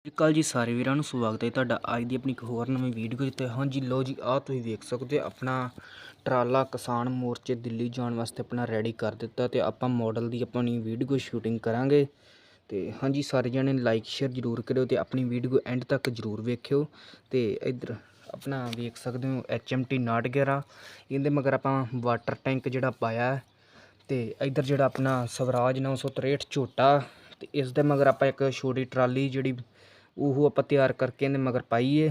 ਸਤਿ ਸ਼੍ਰੀ ਅਕਾਲ ਜੀ ਸਾਰੇ ਵੀਰਾਂ ਨੂੰ, ਸਵਾਗਤ ਹੈ ਤੁਹਾਡਾ ਅੱਜ ਦੀ ਆਪਣੀ ਇੱਕ ਹੋਰ ਨਵੀਂ ਵੀਡੀਓ ਤੇ ਹਾਂਜੀ ਲੋ ਜੀ, ਆਹ ਤੁਸੀਂ ਵੇਖ ਸਕਦੇ ਹੋ, ਆਪਣਾ ਟਰਾਲਾ ਕਿਸਾਨ ਮੋਰਚੇ ਦਿੱਲੀ ਜਾਣ ਵਾਸਤੇ ਆਪਣਾ ਰੈਡੀ ਕਰ ਦਿੱਤਾ ਤੇ ਆਪਾਂ ਮਾਡਲ ਦੀ ਆਪਣੀ ਵੀਡੀਓ ਸ਼ੂਟਿੰਗ ਕਰਾਂਗੇ। ਤੇ ਹਾਂਜੀ ਸਾਰੇ ਜਣੇ ਲਾਈਕ ਸ਼ੇਅਰ ਜਰੂਰ ਕਰਿਓ ਤੇ ਆਪਣੀ ਵੀਡੀਓ ਐਂਡ ਤੱਕ ਜਰੂਰ ਵੇਖਿਓ। ਤੇ ਇੱਧਰ ਆਪਣਾ ਵੇਖ ਸਕਦੇ ਹੋ HMT 911 ਇਹਦੇ ਮਗਰ ਆਪਾਂ ਵਾਟਰ ਟੈਂਕ ਜਿਹੜਾ ਪਾਇਆ ਹੈ, ਤੇ ਇੱਧਰ ਜਿਹੜਾ ਆਪਣਾ ਸਵਰਾਜ 963 ਝੋਟਾ, ਤੇ ਇਸ ਦੇ ਮਗਰ ਆਪਾਂ ਇੱਕ ਛੋਟੀ ਟਰਾਲੀ ਜਿਹੜੀ ਉਹ ਆਪਾਂ ਤਿਆਰ ਕਰਕੇ ਇਹਦੇ ਮਗਰ ਪਾਈਏ।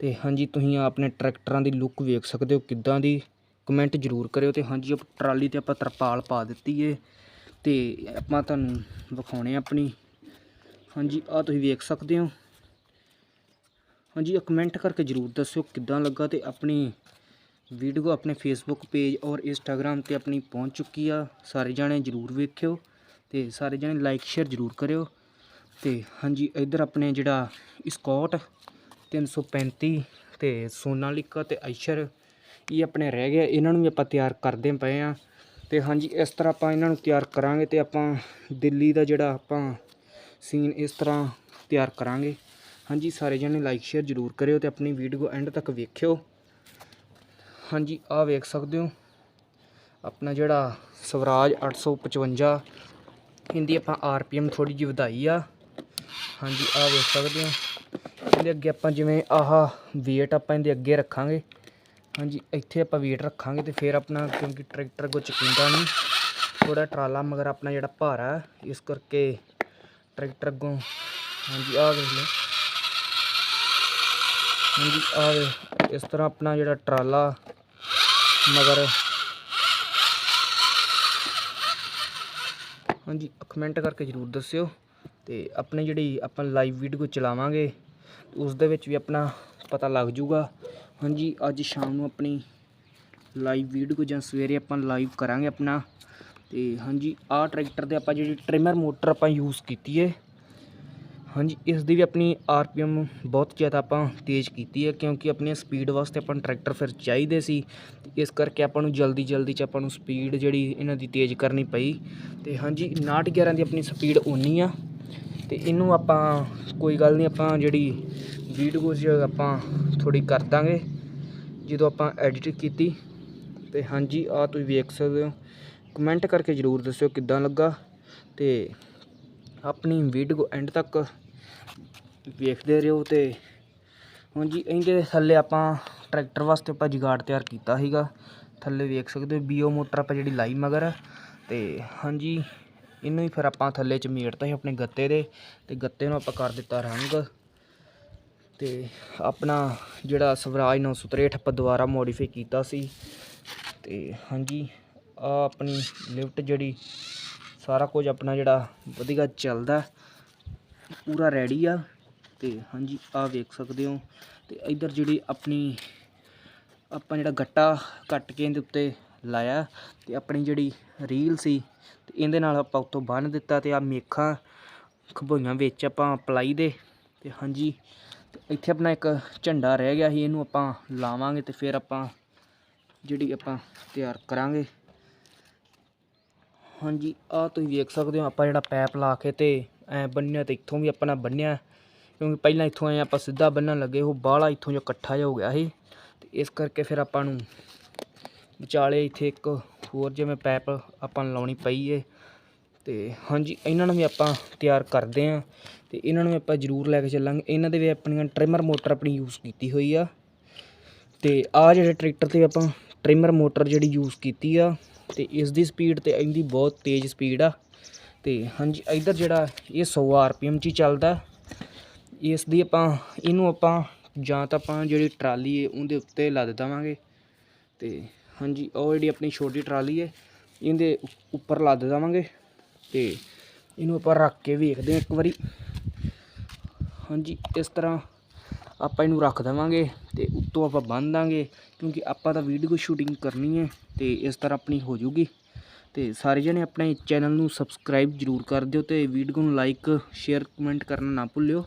ਤੇ ਹਾਂਜੀ, ਤੁਸੀਂ ਆਪਣੇ ਟਰੈਕਟਰਾਂ ਦੀ ਲੁੱਕ ਵੇਖ ਸਕਦੇ ਹੋ ਕਿੱਦਾਂ ਦੀ। ਕਮੈਂਟ ਜ਼ਰੂਰ ਕਰਿਓ ਤੇ ਹਾਂਜੀ ਉਹ ਟਰਾਲੀ ਤੇ ਆਪਾਂ ਤਰਪਾਲ ਪਾ ਦਿੱਤੀ ਏ। ਤੇ ਆਪਾਂ ਤੁਹਾਨੂੰ ਵਿਖਾਉਣੇ ਆਪਣੀ। ਹਾਂਜੀ ਆ ਤੁਸੀਂ ਵੇਖ ਸਕਦੇ ਹੋ। ਹਾਂਜੀ ਇਹ ਕਮੈਂਟ ਕਰਕੇ ਜ਼ਰੂਰ ਦੱਸਿਓ ਕਿੱਦਾਂ ਲੱਗਾ ਤੇ ਆਪਣੀ ਵੀਡੀਓ ਆਪਣੇ ਫੇਸਬੁੱਕ ਪੇਜ ਔਰ ਇੰਸਟਾਗ੍ਰam ਤੇ ਆਪਣੀ ਪਹੁੰਚ ਚੁੱਕੀ ਆ। ਸਾਰੇ ਜਾਣੇ ਜਰੂਰ ਵੇਖਿਓ ਤੇ ਸਾਰੇ ਜਾਣੇ ਲਾਈਕ ਸ਼ੇਅਰ ਜਰੂਰ ਕਰਿਓ। ਤੇ ਹਾਂਜੀ, ਇੱਧਰ ਆਪਣੇ ਜਿਹੜਾ ਸਕਾਟ 335 ਤੇ ਸੋਨਾਲਿਕਾ ਤੇ ਆਈਸ਼ਰ ਇਹ ਆਪਣੇ ਰਹਿ ਗਏ ਇਹਨਾਂ ਨੂੰ ਵੀ ਆਪਾਂ ਤਿਆਰ ਕਰਦੇ ਪਏ ਆ। ਤੇ ਹਾਂਜੀ, ਇਸ ਤਰ੍ਹਾਂ ਆਪਾਂ ਇਹਨਾਂ ਨੂੰ ਤਿਆਰ ਕਰਾਂਗੇ ਤੇ ਆਪਾਂ ਦਿੱਲੀ ਦਾ ਜਿਹੜਾ ਆਪਾਂ ਸੀਨ ਇਸ ਤਰ੍ਹਾਂ ਤਿਆਰ ਕਰਾਂਗੇ। ਹਾਂਜੀ, ਸਾਰੇ ਜਣੇ ਲਾਈਕ ਸ਼ੇਅਰ ਜਰੂਰ ਕਰਿਓ ਤੇ ਆਪਣੀ ਵੀਡੀਓ ਐਂਡ ਤੱਕ ਵੇਖਿਓ। ਹਾਂਜੀ, ਆਹ ਵੇਖ ਸਕਦੇ ਹੋ। ਆਪਣਾ ਜਿਹੜਾ ਸਵਰਾਜ 855 ਇਹਦੀ ਆਪਾਂ ਆਰਪੀਐਮ ਥੋੜੀ ਜਿਹੀ ਵਧਾਈ ਆ। ਹਾਂਜੀ ਆਹ ਵੇਖ ਸਕਦੇ ਹੋ। ਇਹਦੇ ਅੱਗੇ ਆਪਾਂ ਜਿਵੇਂ ਆਹ weight ਆਪਾਂ ਇਹਦੇ ਅੱਗੇ ਰੱਖਾਂਗੇ। ਹਾਂਜੀ ਇੱਥੇ ਆਪਾਂ weight ਰੱਖਾਂਗੇ ਤੇ ਫਿਰ ਆਪਣਾ ਕਿਉਂਕਿ ਟਰੈਕਟਰ ਕੋ ਚਕਿੰਦਾ ਨਹੀਂ। ਥੋੜਾ ਟਰਾਲਾ ਮਗਰ ਆਪਣਾ ਜਿਹੜਾ ਭਾਰ ਹੈ, ਇਸ ਕਰਕੇ ਟਰੈਕਟਰ ਅੱਗੋਂ ਹਾਂਜੀ ਆਹ ਵੇਖ ਲਓ। ਹਾਂਜੀ ਆਹ ਵੇ ਇਸ ਤਰ੍ਹਾਂ ਆਪਣਾ ਜਿਹੜਾ ਟਰਾਲਾ ਮਗਰ। ਹਾਂਜੀ ਕਮੈਂਟ ਕਰਕੇ ਜਰੂਰ ਦੱਸਿਓ। ਤੇ ਆਪਣੇ ਜਿਹੜੀ ਆਪਾਂ ਲਾਈਵ ਵੀਡੀਓ ਚਲਾਵਾਂਗੇ, ਉਸ ਦੇ ਵਿੱਚ ਵੀ ਆਪਣਾ ਪਤਾ ਲੱਗ ਜੂਗਾ। ਹਾਂਜੀ, ਅੱਜ ਸ਼ਾਮ ਨੂੰ ਆਪਣੀ ਲਾਈਵ ਵੀਡੀਓ ਜਾਂ ਸਵੇਰੇ ਆਪਾਂ ਲਾਈਵ ਕਰਾਂਗੇ ਆਪਣਾ। ਤੇ ਹਾਂਜੀ, ਆਹ ਟਰੈਕਟਰ ਦੇ ਆਪਾਂ ਜਿਹੜੀ ਟ੍ਰਿਮਰ ਮੋਟਰ ਆਪਾਂ ਯੂਜ਼ ਕੀਤੀ ਹੈ ਹਾਂਜੀ, ਇਸ ਦੀ ਵੀ ਆਪਣੀ ਆਰ ਪੀ ਆਰਪੀਐਮ ਬਹੁਤ ਜ਼ਿਆਦਾ ਆਪਾਂ ਤੇਜ਼ ਕੀਤੀ ਹੈ ਕਿਉਂਕਿ ਆਪਣੀ ਸਪੀਡ ਵਾਸਤੇ ਆਪਾਂ ਨੂੰ ਟਰੈਕਟਰ ਫਿਰ ਚਾਹੀਦੇ ਸੀ। ਤੇ ਇਸ ਕਰਕੇ ਆਪਾਂ ਨੂੰ ਜਲਦੀ ਜਲਦੀ ਚ ਆਪਾਂ ਨੂੰ ਸਪੀਡ ਜਿਹੜੀ ਇਹਨਾਂ ਦੀ ਤੇਜ਼ ਕਰਨੀ ਪਈ। ਤੇ ਹਾਂਜੀ 911 ਦੀ ਆਪਣੀ ਸਪੀਡ ਓਨੀ ਆ। ਤੇ ਇਹਨੂੰ ਆਪਾਂ ਕੋਈ ਗੱਲ ਨਹੀਂ, ਆਪਾਂ ਜਿਹੜੀ ਵੀਡੀਓ 'ਚ ਆਪਾਂ ਥੋੜੀ ਕਰ ਦਾਂਗੇ। ਜਦੋਂ ਆਪਾਂ ਐਡਿਟ ਕੀਤੀ। ਤੇ ਹਾਂਜੀ ਆ ਤੁਸੀਂ ਵੇਖ ਸਕਦੇ ਹੋ। ਕਮੈਂਟ ਕਰਕੇ ਜਰੂਰ ਦੱਸਿਓ ਕਿੱਦਾਂ ਲੱਗਾ। ਤੇ ਆਪਣੀ ਵੀਡੀਓ ਐਂਡ ਤੱਕ ਵੇਖਦੇ ਰਹੋ ਤੇ ਹੁਣ ਜੀ ਇਹਦੇ ਥੱਲੇ ਆਪਾਂ ਟਰੈਕਟਰ ਵਾਸਤੇ ਆਪਾਂ ਜਗਾੜ ਤਿਆਰ ਕੀਤਾ ਸੀਗਾ। ਥੱਲੇ ਵੇਖ ਸਕਦੇ ਹੋ ਬੀਓ ਮੋਟਰ ਆਪਾਂ ਜਿਹੜੀ ਲਾਈ ਮਗਰ। ਤੇ ਹਾਂਜੀ ਇਹਨੂੰ ਹੀ ਫਿਰ ਆਪਾਂ ਥੱਲੇ ਚ ਮੇੜਤਾ ਸੀ ਆਪਣੇ ਗੱਤੇ ਦੇ ਤੇ ਗੱਤੇ ਨੂੰ ਆਪਾਂ ਕਰ ਦਿੱਤਾ ਰੰਗ। ਤੇ ਆਪਣਾ ਜਿਹੜਾ ਸਵਰਾਜ 963 ਆਪਾਂ ਦੁਬਾਰਾ ਮੋਡੀਫਾਈ ਕੀਤਾ ਸੀ। ਤੇ ਹਾਂਜੀ ਆ ਆਪਣੀ ਲਿਫਟ ਜਿਹੜੀ ਸਾਰਾ ਕੁਝ ਆਪਣਾ ਜਿਹੜਾ ਵਧੀਆ ਚੱਲਦਾ, ਪੂਰਾ ਰੈਡੀ ਆ। ਤੇ ਹਾਂਜੀ ਆ ਵੇਖ ਸਕਦੇ ਹੋ। ਤੇ ਇਧਰ ਜਿਹੜੀ ਆਪਣੀ, ਆਪਾਂ ਜਿਹੜਾ ਗੱਟਾ ਕੱਟ ਕੇ ਇਹਦੇ ਉੱਤੇ ਲਾਇਆ ਤੇ ਆਪਣੀ ਜਿਹੜੀ ਰੀਲ ਸੀ ਤੇ ਇਹਦੇ ਨਾਲ ਆਪਾਂ ਉੱਤੋਂ ਬੰਨ ਦਿੱਤਾ ਤੇ ਆ ਮੇਖਾਂ ਖਬੋਈਆਂ ਵਿੱਚ ਆਪਾਂ ਪਲਾਈ ਦੇ ਤੇ ਹਾਂਜੀ, ਤੇ ਇੱਥੇ ਆਪਣਾ ਇੱਕ ਝੰਡਾ ਰਹਿ ਗਿਆ ਸੀ, ਇਹਨੂੰ ਆਪਾਂ ਲਾਵਾਂਗੇ ਤੇ ਫਿਰ ਆਪਾਂ ਜਿਹੜੀ ਆਪਾਂ ਤਿਆਰ ਕਰਾਂਗੇ। ਹਾਂਜੀ ਆ ਤੁਸੀਂ ਵੇਖ ਸਕਦੇ ਹੋ, ਆਪਾਂ ਜਿਹੜਾ ਪੈਪ ਲਾ ਕੇ ਤੇ ਐ ਬੰਨਿਆ ਤੇ ਇੱਥੋਂ ਵੀ ਆਪਣਾ ਬੰਨਿਆ। ਕਿਉਂਕਿ ਪਹਿਲਾਂ ਇੱਥੋਂ ਐ ਆਪਾਂ ਸਿੱਧਾ ਬੰਨਣ ਲੱਗੇ, ਉਹ ਬਾਹਲਾ ਇੱਥੋਂ ਜੋ ਇਕੱਠਾ ਜਿਹਾ ਹੋ ਗਿਆ ਸੀ। ਤੇ ਇਸ ਕਰਕੇ ਫਿਰ ਆਪਾਂ ਨੂੰ ਵਿਚਾਲੇ ਇੱਥੇ ਇੱਕ ਹੋਰ ਜਿਵੇਂ ਪੈਪ ਆਪਾਂ ਨੂੰ ਲਾਉਣੀ ਪਈ ਏ। ਤੇ ਹਾਂਜੀ, ਇਹਨਾਂ ਨੂੰ ਵੀ ਆਪਾਂ ਤਿਆਰ ਕਰਦੇ ਆਂ। ਤੇ ਇਹਨਾਂ ਨੂੰ ਵੀ ਆਪਾਂ ਜ਼ਰੂਰ ਲੈ ਕੇ ਚੱਲਾਂਗੇ। ਇਹਨਾਂ ਦੇ ਵੀ ਆਪਣੀਆਂ ਟ੍ਰਿਮਰ ਮੋਟਰ ਆਪਣੀ ਯੂਜ਼ ਕੀਤੀ ਹੋਈ ਆ। ਤੇ ਆ ਜਿਹੜੇ ਟਰੈਕਟਰ ਤੇ ਆਪਾਂ ਟ੍ਰਿਮਰ ਮੋਟਰ ਜਿਹੜੀ ਯੂਜ਼ ਕੀਤੀ ਆ, ਤੇ ਇਸ ਦੀ ਸਪੀਡ ਤੇ ਇਹਦੀ ਬਹੁਤ ਤੇਜ਼ ਸਪੀਡ ਆ। ਤੇ ਹਾਂਜੀ, ਇਧਰ ਜਿਹੜਾ ਇਹ 100 ਆਰਪੀਐਮ 'ਚ ਹੀ ਚੱਲਦਾ। ਇਸ ਦੀ ਆਪਾਂ, ਇਹਨੂੰ ਆਪਾਂ ਜਾਂ ਤਾਂ ਆਪਾਂ ਜਿਹੜੀ ਟਰਾਲੀ ਹੈ ਉਹਦੇ ਉੱਤੇ ਲੱਦ ਦੇਵਾਂਗੇ ਤੇ ਹਾਂਜੀ ਉਹ ਜਿਹੜੀ ਆਪਣੀ ਛੋਟੀ ਟਰਾਲੀ ਹੈ, ਇਹਦੇ ਉੱਪਰ ਲੱਦ ਦੇਵਾਂਗੇ ਤੇ ਇਹਨੂੰ ਆਪਾਂ ਰੱਖ ਕੇ ਵੇਖਦੇ ਹਾਂ ਇੱਕ ਵਾਰੀ। ਹਾਂਜੀ, ਇਸ ਤਰ੍ਹਾਂ ਆਪਾਂ ਇਹਨੂੰ ਰੱਖ ਦੇਵਾਂਗੇ ਤੇ ਉੱਤੋਂ ਆਪਾਂ ਬੰਨ੍ਹ ਦਾਂਗੇ, ਕਿਉਂਕਿ ਆਪਾਂ ਤਾਂ ਵੀਡੀਓ ਸ਼ੂਟਿੰਗ ਕਰਨੀ ਹੈ ਤੇ ਇਸ ਤਰ੍ਹਾਂ ਆਪਣੀ ਹੋ ਜੂਗੀ ਤੇ ਸਾਰੇ ਜਣੇ ਆਪਣੇ ਚੈਨਲ ਨੂੰ ਸਬਸਕ੍ਰਾਈਬ ਜਰੂਰ ਕਰ ਦਿਓ ਤੇ ਵੀਡੀਓ ਨੂੰ ਲਾਈਕ, ਸ਼ੇਅਰ, ਕਮੈਂਟ ਕਰਨਾ ਨਾ ਭੁੱਲਿਓ।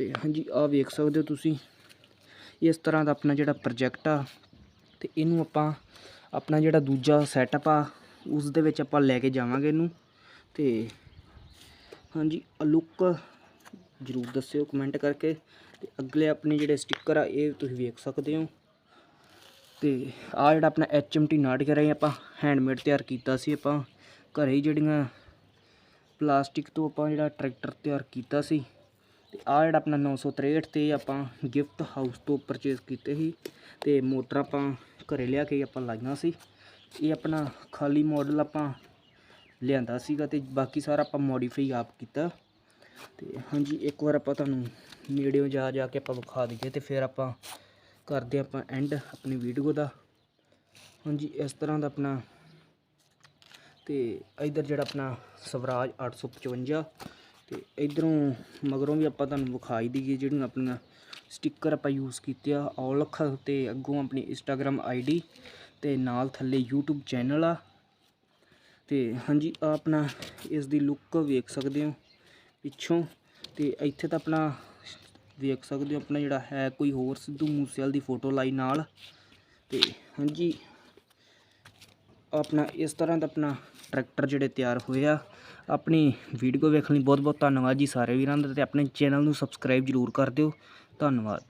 ਤੇ ਹਾਂਜੀ, ਆਹ ਵੇਖ ਸਕਦੇ ਹੋ ਤੁਸੀਂ। ਇਸ ਤਰ੍ਹਾਂ ਦਾ ਆਪਣਾ ਜਿਹੜਾ ਪ੍ਰੋਜੈਕਟ ਆ, ਤੇ ਇਹਨੂੰ ਆਪਾਂ, ਆਪਣਾ ਜਿਹੜਾ ਦੂਜਾ ਸੈਟਅਪ ਆ, ਉਸ ਦੇ ਵਿੱਚ ਆਪਾਂ ਲੈ ਕੇ ਜਾਵਾਂਗੇ ਇਹਨੂੰ। ਤੇ ਹਾਂਜੀ ਲੁੱਕ ਜਰੂਰ ਦੱਸਿਓ ਕਮੈਂਟ ਕਰਕੇ। ਤੇ ਅਗਲੇ ਆਪਣੇ ਜਿਹੜੇ ਸਟicker ਆ, ਇਹ ਤੁਸੀਂ ਵੇਖ ਸਕਦੇ ਹੋ। ਤੇ ਆ ਜਿਹੜਾ ਆਪਣਾ HMT ਨਾਟ ਰਹੀ ਆਪਾਂ ਹੈਂਡਮੇਡ ਤਿਆਰ ਕੀਤਾ ਸੀ ਆਪਾਂ। ਘਰੇ ਹੀ ਜਿਹੜੀਆਂ ਪਲਾਸਟਿਕ ਤੋਂ ਆਪਾਂ ਜਿਹੜਾ ਟਰੈਕਟਰ ਤਿਆਰ ਕੀਤਾ ਸੀ। ਤੇ ਆ ਜਿਹੜਾ ਆਪਣਾ 963 ਤੇ ਆਪਾਂ ਗਿਫਟ ਹਾਊਸ ਤੋਂ ਪਰਚੇਸ ਕੀਤੇ ਸੀ ਤੇ ਮੋਟਰ ਆਪਾਂ ਘਰੇ ਲਿਆ ਕੇ ਆਪਾਂ ਲਾਈਆਂ ਸੀ। ਇਹ ਆਪਣਾ ਖਾਲੀ ਮਾਡਲ ਆਪਾਂ ਲਿਆਂਦਾ ਸੀਗਾ ਤੇ ਬਾਕੀ ਸਾਰਾ ਆਪਾਂ ਮੋਡੀਫਾਈ ਆਪ ਕੀਤਾ। ਤੇ ਹਾਂਜੀ, ਇੱਕ ਵਾਰ ਆਪਾਂ ਤੁਹਾਨੂੰ ਨੇੜਿਓਂ ਜਾ ਜਾ ਕੇ ਆਪਾਂ ਵਿਖਾ ਦਈਏ ਤੇ ਫਿਰ ਆਪਾਂ ਕਰਦੇ ਆਪਾਂ ਐਂਡ ਆਪਣੀ ਵੀਡੀਓ ਦਾ। ਹਾਂਜੀ, ਇਸ ਤਰ੍ਹਾਂ ਦਾ ਆਪਣਾ ਤੇ ਇਧਰ ਜਿਹੜਾ ਆਪਣਾ ਸਵਰਾਜ 855 ਤੇ ਇਧਰੋਂ ਮਗਰੋਂ ਵੀ ਆਪਾਂ ਤੁਹਾਨੂੰ ਵਿਖਾਈ ਦਈਏ ਜਿਹੜੀਆਂ ਆਪਣੀਆਂ ਸਟicker ਆਪਾਂ ਯੂਜ਼ ਕੀਤੇ ਆ ਔਲਖ ਤੇ ਅੱਗੋਂ ਆਪਣੀ ਇੰਸਟਾਗ੍ਰam ਆਈਡੀ ਤੇ ਨਾਲ ਥੱਲੇ YouTube ਚੈਨਲ ਆ। ਤੇ ਹਾਂਜੀ, ਆਹ ਆਪਣਾ ਇਸ ਦੀ ਲੁੱਕ ਵੇਖ ਸਕਦੇ ਹੋ ਪਿੱਛੋਂ ਤੇ ਇੱਥੇ ਤਾਂ ਆਪਣਾ ਵੇਖ ਸਕਦੇ ਹੋ ਆਪਣਾ ਜਿਹੜਾ ਹੈ ਕੋਈ ਹੋਰ ਸਿੱਧੂ ਮੂਸੇਵਾਲ ਦੀ ਫੋਟੋ ਲਾਈ ਨਾਲ। ਤੇ ਹਾਂਜੀ, ਆਪਣਾ ਇਸ ਤਰ੍ਹਾਂ ਦਾ ਆਪਣਾ ਟਰੈਕਟਰ ਜਿਹੜੇ ਤਿਆਰ ਹੋਏ ਆ। ਆਪਣੀ ਵੀਡੀਓ ਵੇਖਣ ਲਈ ਬਹੁਤ ਬਹੁਤ ਧੰਨਵਾਦ ਜੀ ਸਾਰੇ ਵੀਰਾਂ ਦਾ ਤੇ ਆਪਣੇ ਚੈਨਲ ਨੂੰ ਸਬਸਕ੍ਰਾਈਬ ਜਰੂਰ ਕਰ ਦਿਓ। ਧੰਨਵਾਦ।